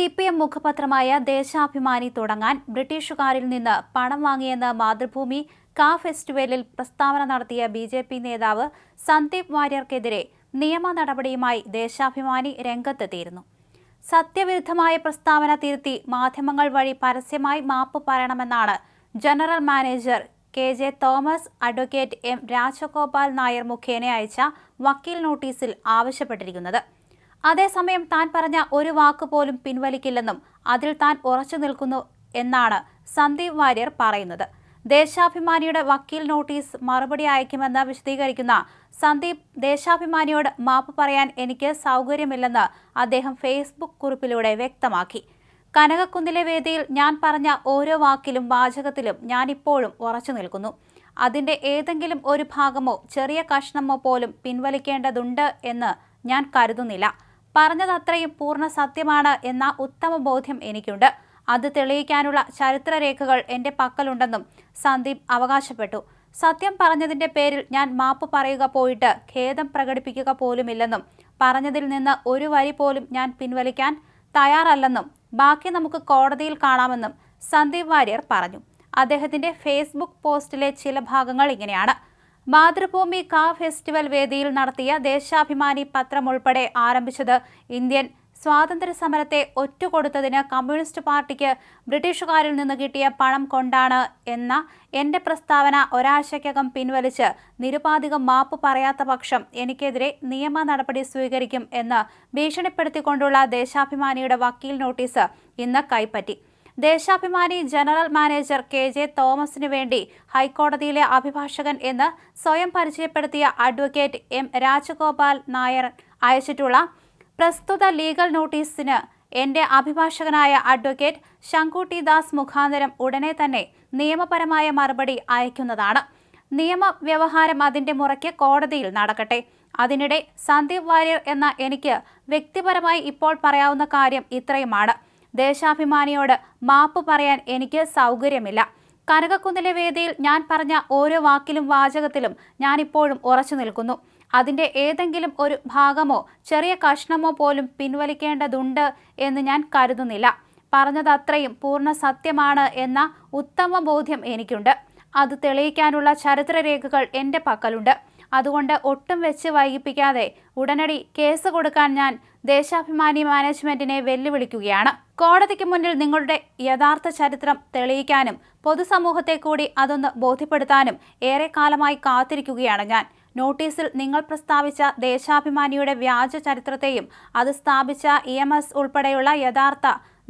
C P M മുഖപത്രമായ ദേശാഭിമാനി തുടങ്ങാൻ ബ്രിട്ടീഷുകാരിൽ നിന്ന് പണം വാങ്ങിയെന്ന് മാതൃഭൂമി കാ ഫെസ്റ്റിവലിൽ പ്രസ്താവന നടത്തിയ ബി ജെ പി നേതാവ് സന്ദീപ് വാര്യർക്കെതിരെ നിയമ നടപടിയുമായി ദേശാഭിമാനി രംഗത്തെത്തിയിരുന്നു. സത്യവിരുദ്ധമായ പ്രസ്താവന തിരുത്തി മാധ്യമങ്ങൾ വഴി പരസ്യമായി മാപ്പ് പറയണമെന്നാണ് general manager K J Thomas advocate M Rajagopal Nair മുഖേന അയച്ച വക്കീൽ നോട്ടീസിൽ ആവശ്യപ്പെട്ടിരിക്കുന്നത്. അതേസമയം താൻ പറഞ്ഞ ഒരു വാക്ക് പോലും പിൻവലിക്കില്ലെന്നും അതിൽ താൻ ഉറച്ചു നിൽക്കുന്നു എന്നാണ് സന്ദീപ് വാര്യർ പറയുന്നത്. ദേശാഭിമാനിയുടെ വക്കീൽ നോട്ടീസ് മറുപടി അയക്കുമെന്ന് വിശദീകരിക്കുന്ന സന്ദീപ് ദേശാഭിമാനിയോട് മാപ്പ് പറയാൻ എനിക്ക് സൗകര്യമില്ലെന്ന് അദ്ദേഹം ഫേസ്ബുക്ക് കുറിപ്പിലൂടെ വ്യക്തമാക്കി. കനകക്കുന്നിലെ വേദിയിൽ ഞാൻ പറഞ്ഞ ഓരോ വാക്കിലും വാചകത്തിലും ഞാനിപ്പോഴും ഉറച്ചു നിൽക്കുന്നു. അതിന്റെ ഏതെങ്കിലും ഒരു ഭാഗമോ ചെറിയ കഷ്ണമോ പോലും പിൻവലിക്കേണ്ടതുണ്ട് എന്ന് ഞാൻ കരുതുന്നില്ല. പറഞ്ഞതത്രയും പൂർണ സത്യമാണ് എന്ന ഉത്തമ ബോധ്യം എനിക്കുണ്ട്. അത് തെളിയിക്കാനുള്ള ചരിത്രരേഖകൾ എന്റെ പക്കലുണ്ടെന്നും സന്ദീപ് അവകാശപ്പെട്ടു. സത്യം പറഞ്ഞതിന്റെ പേരിൽ ഞാൻ മാപ്പ് പറയുക പോയിട്ട് ഖേദം പ്രകടിപ്പിക്കുക പോലുമില്ലെന്നും പറഞ്ഞതിൽ നിന്ന് ഒരു വരി പോലും ഞാൻ പിൻവലിക്കാൻ തയ്യാറല്ലെന്നും ബാക്കി നമുക്ക് കോടതിയിൽ കാണാമെന്നും സന്ദീപ് വാര്യർ പറഞ്ഞു. അദ്ദേഹത്തിന്റെ ഫേസ്ബുക്ക് പോസ്റ്റിലെ ചില ഭാഗങ്ങൾ ഇങ്ങനെയാണ്. മാതൃഭൂമി കാ ഫെസ്റ്റിവൽ വേദിയിൽ നടത്തിയ ദേശാഭിമാനി പത്രം ഉൾപ്പെടെ ആരംഭിച്ചത് ഇന്ത്യൻ സ്വാതന്ത്ര്യ സമരത്തെ ഒറ്റുകൊടുത്തതിന് കമ്മ്യൂണിസ്റ്റ് പാർട്ടിക്ക് ബ്രിട്ടീഷുകാരിൽ നിന്ന് കിട്ടിയ പണം കൊണ്ടാണ് എന്ന എന്റെ പ്രസ്താവന ഒരാഴ്ചയ്ക്കകം പിൻവലിച്ച് നിരുപാധികം മാപ്പ് പറയാത്ത പക്ഷം എനിക്കെതിരെ നിയമ നടപടി സ്വീകരിക്കും എന്ന് ഭീഷണിപ്പെടുത്തിക്കൊണ്ടുള്ള ദേശാഭിമാനിയുടെ വക്കീൽ നോട്ടീസ് ഇന്ന് കൈപ്പറ്റി. Deshabhimani general manager K J തോമസിനു വേണ്ടി ഹൈക്കോടതിയിലെ അഭിഭാഷകൻ എന്ന് സ്വയം പരിചയപ്പെടുത്തിയ അഡ്വക്കേറ്റ് എം രാജഗോപാൽ നായർ അയച്ചിട്ടുള്ള പ്രസ്തുത ലീഗൽ നോട്ടീസിന് എന്റെ അഭിഭാഷകനായ അഡ്വക്കേറ്റ് ശങ്കുട്ടി ദാസ് മുഖാന്തരം ഉടനെ തന്നെ നിയമപരമായ മറുപടി അയക്കുന്നതാണ്. നിയമ വ്യവഹാരം അതിന്റെ മുറയ്ക്ക് കോടതിയിൽ നടക്കട്ടെ. അതിനിടെ സന്ദീപ് വാര്യർ എന്ന എനിക്ക് വ്യക്തിപരമായി ഇപ്പോൾ പറയാവുന്ന കാര്യം ഇത്രയുമാണ്. ദേശാഭിമാനിയോട് മാപ്പ് പറയാൻ എനിക്ക് സൗകര്യമില്ല. കനകക്കുന്നിലെ വേദിയിൽ ഞാൻ പറഞ്ഞ ഓരോ വാക്കിലും വാചകത്തിലും ഞാനിപ്പോഴും ഉറച്ചു നിൽക്കുന്നു. അതിന്റെ ഏതെങ്കിലും ഒരു ഭാഗമോ ചെറിയ കഷ്ണമോ പോലും പിൻവലിക്കേണ്ടതുണ്ട് എന്ന് ഞാൻ കരുതുന്നില്ല. പറഞ്ഞതത്രയും പൂർണ സത്യമാണ് എന്ന ഉത്തമ ബോധ്യം എനിക്കുണ്ട്. അത് തെളിയിക്കാനുള്ള ചരിത്രരേഖകൾ എന്റെ പക്കലുണ്ട്. അതുകൊണ്ട് ഒട്ടും വെച്ച് വൈകിപ്പിക്കാതെ ഉടനടി കേസ് കൊടുക്കാൻ ഞാൻ ദേശാഭിമാനി മാനേജ്മെന്റിനെ വെല്ലുവിളിക്കുകയാണ്. കോടതിക്ക് മുന്നിൽ നിങ്ങളുടെ യഥാർത്ഥ ചരിത്രം തെളിയിക്കാനും പൊതുസമൂഹത്തെ കൂടി അതൊന്ന് ബോധ്യപ്പെടുത്താനും ഏറെ കാലമായി കാത്തിരിക്കുകയാണ് ഞാൻ. നോട്ടീസിൽ നിങ്ങൾ പ്രസ്താവിച്ച ദേശാഭിമാനിയുടെ വ്യാജ ചരിത്രത്തെയും അത് സ്ഥാപിച്ച ഇ ഉൾപ്പെടെയുള്ള യഥാർത്ഥ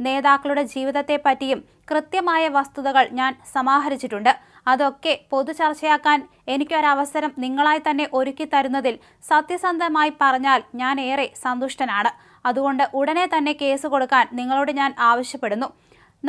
നേതാക്കളുടെ ജീവിതത്തെ പറ്റിയും കൃത്യമായ വസ്തുതകൾ ഞാൻ സമാഹരിച്ചിട്ടുണ്ട്. അതൊക്കെ പൊതു ചർച്ചയാക്കാൻ എനിക്കൊരവസരം നിങ്ങളായി തന്നെ ഒരുക്കി തരുന്നതിൽ സത്യസന്ധമായി പറഞ്ഞാൽ ഞാൻ ഏറെ സന്തുഷ്ടനാണ്. അതുകൊണ്ട് ഉടനെ തന്നെ കേസ് കൊടുക്കാൻ നിങ്ങളോട് ഞാൻ ആവശ്യപ്പെടുന്നു.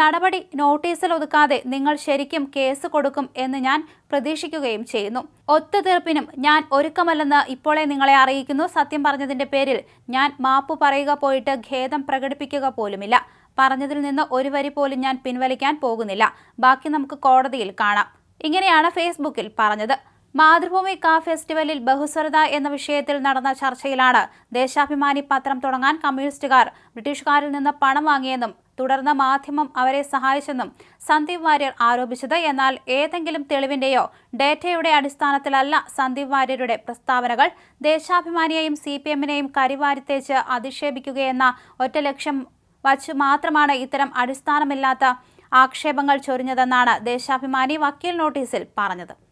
നടപടി നോട്ടീസിൽ ഒതുക്കാതെ നിങ്ങൾ ശരിക്കും കേസ് കൊടുക്കും എന്ന് ഞാൻ പ്രതീക്ഷിക്കുകയും ചെയ്യുന്നു. ഒത്തുതീർപ്പിനും ഞാൻ ഒരുക്കമല്ലെന്ന് ഇപ്പോഴേ നിങ്ങളെ അറിയിക്കുന്നു. സത്യം പറഞ്ഞതിന്റെ പേരിൽ ഞാൻ മാപ്പ് പറയുക പോയിട്ട് ഖേദം പ്രകടിപ്പിക്കുക പോലുമില്ല. പറഞ്ഞതിൽ നിന്ന് ഒരു വരി പോലും ഞാൻ പിൻവലിക്കാൻ പോകുന്നില്ല. ബാക്കി നമുക്ക് കോടതിയിൽ കാണാം. ഇങ്ങനെയാണ് ഫേസ്ബുക്കിൽ പറഞ്ഞത്. മാതൃഭൂമി കാ ഫെസ്റ്റിവലിൽ ബഹുസ്വരത എന്ന വിഷയത്തിൽ നടന്ന ചർച്ചയിലാണ് ദേശാഭിമാനി പത്രം തുടങ്ങാൻ കമ്മ്യൂണിസ്റ്റുകാർ ബ്രിട്ടീഷുകാരിൽ നിന്ന് പണം വാങ്ങിയെന്നും തുടർന്ന് മാധ്യമം അവരെ സഹായിച്ചെന്നും സന്ദീപ് വാര്യർ ആരോപിച്ചത്. എന്നാൽ ഏതെങ്കിലും തെളിവിന്റെയോ ഡേറ്റയുടെ അടിസ്ഥാനത്തിലല്ല സന്ദീപ് വാര്യരുടെ പ്രസ്താവനകൾ. ദേശാഭിമാനിയെയും സി പി എമ്മിനെയും കരിവാരിത്തേച്ച് അധിക്ഷേപിക്കുകയെന്ന ഒറ്റ ലക്ഷ്യം വച്ച് മാത്രമാണ് ഇത്തരം അടിസ്ഥാനമില്ലാത്ത ആക്ഷേപങ്ങൾ ചൊരിഞ്ഞതെന്നാണ് ദേശാഭിമാനി വക്കീൽ നോട്ടീസിൽ പറഞ്ഞത്.